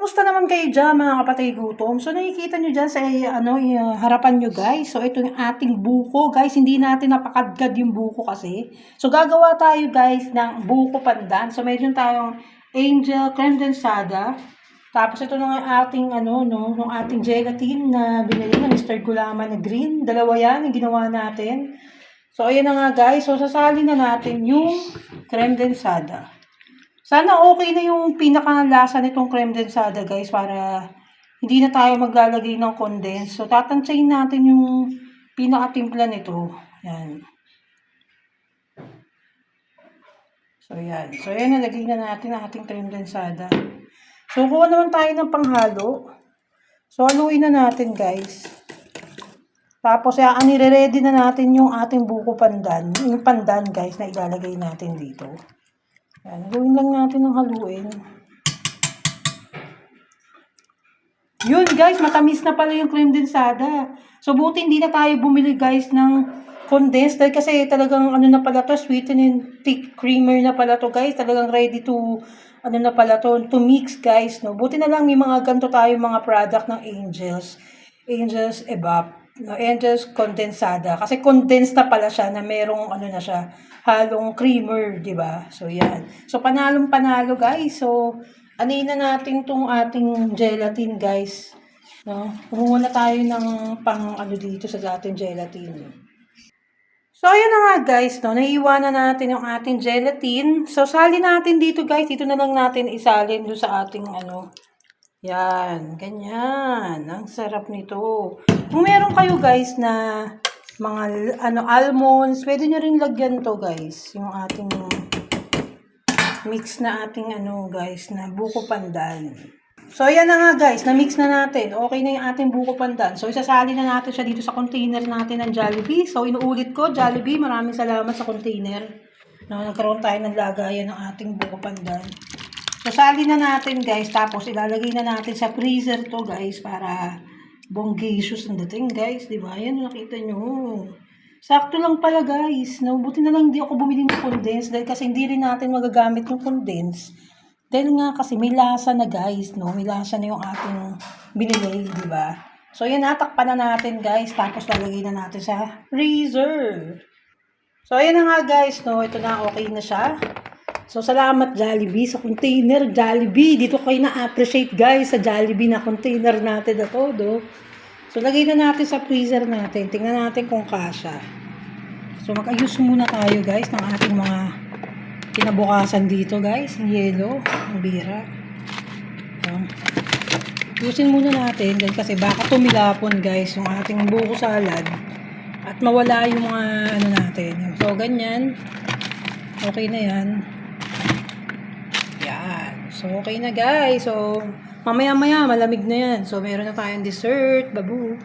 Kumusta naman kayo dyan mga kapatid gutom? So nakikita nyo dyan sa ano, harapan nyo guys. So ito yung ating buko guys. Hindi natin napakadgad yung buko kasi. So gagawa tayo guys ng buko pandan. So meron tayong angel condensada. Tapos ito na ating ano no, yung ating gelatin na binili ng Mr. Gulaman na green. Dalawa yan yung ginawa natin. So ayan na nga guys. So sasali na natin yung creme densada. Sana okay na yung pinakalasa nitong creme densada guys para hindi na tayo maglalagay ng condense. So tatansyahin natin yung pinakatimpla nito. Yan. So yan. So yan nalagay na natin ang ating creme densada. So kuha naman tayo ng panghalo. So haluin na natin guys. Tapos yan, nire-ready na natin yung ating buko pandan. Yung pandan guys na ilalagay natin dito. Yan, haluin lang natin ng haluin. Yun guys, matamis na pala yung cream densada. So buti hindi na tayo bumili guys ng condensed dahil kasi talagang ano na pala to, sweetened and thick creamer na pala to guys. Talagang ready to ano na pala to, to mix guys. No? Buti na lang may mga ganito tayo mga product ng Angels. Angels Evap. No, Angels Condensada. Kasi condensed na pala siya na merong ano na siya, halong creamer, di ba? So, yan. So, panalong panalo, guys. So, anin na natin tong ating gelatin, guys. No? Kumuha na tayo ng pang ano dito sa ating gelatin. So, ayan na nga guys, no? naiiwanan natin yung ating gelatin. So, sali natin dito guys. Dito na lang natin isalin doon sa ating ano. Yan, ganyan. Ang sarap nito. Kung meron kayo guys na mga ano almonds, pwede nyo rin lagyan to guys. Yung ating mix na ating ano guys na buko pandan. So, ayan na nga guys, na-mix na natin. Okay na yung ating buko pandan. So, isasali na natin siya dito sa container natin ng Jollibee. So, inuulit ko, Jollibee, maraming salamat sa container. No, nagkaroon tayo ng lagayan ng ating buko pandan. Sasali na natin guys, tapos ilalagay na natin sa freezer to guys para bonggisius ang dating guys, di ba? Yan, nakita nyo. Sakto lang pala guys. No, na lang hindi ako bumili ng condense dahil kasi hindi rin natin magagamit yung condense. Dahil nga kasi may lasa na guys, no? May lasa na yung ating binili, di ba? So yan, natakpan na natin guys, tapos lalagay na natin sa freezer. So ayan na nga guys, no? Ito na, okay na siya. So, salamat Jollibee sa container. Jollibee, dito kayo na-appreciate guys sa Jollibee na container natin na to, do. So, lagay na natin sa freezer natin. Tingnan natin kung kasha. So, mag-ayos muna tayo guys ng ating mga kinabukasan dito guys. Ang yellow, ang bira. Ayan. Ayusin muna natin dahil kasi baka tumilapon guys yung ating buko salad at mawala yung mga ano natin. So, ganyan. Okay na. Yan. So, okay na guys. So, mamaya-maya, malamig na yan. So, meron na tayong dessert. Babu.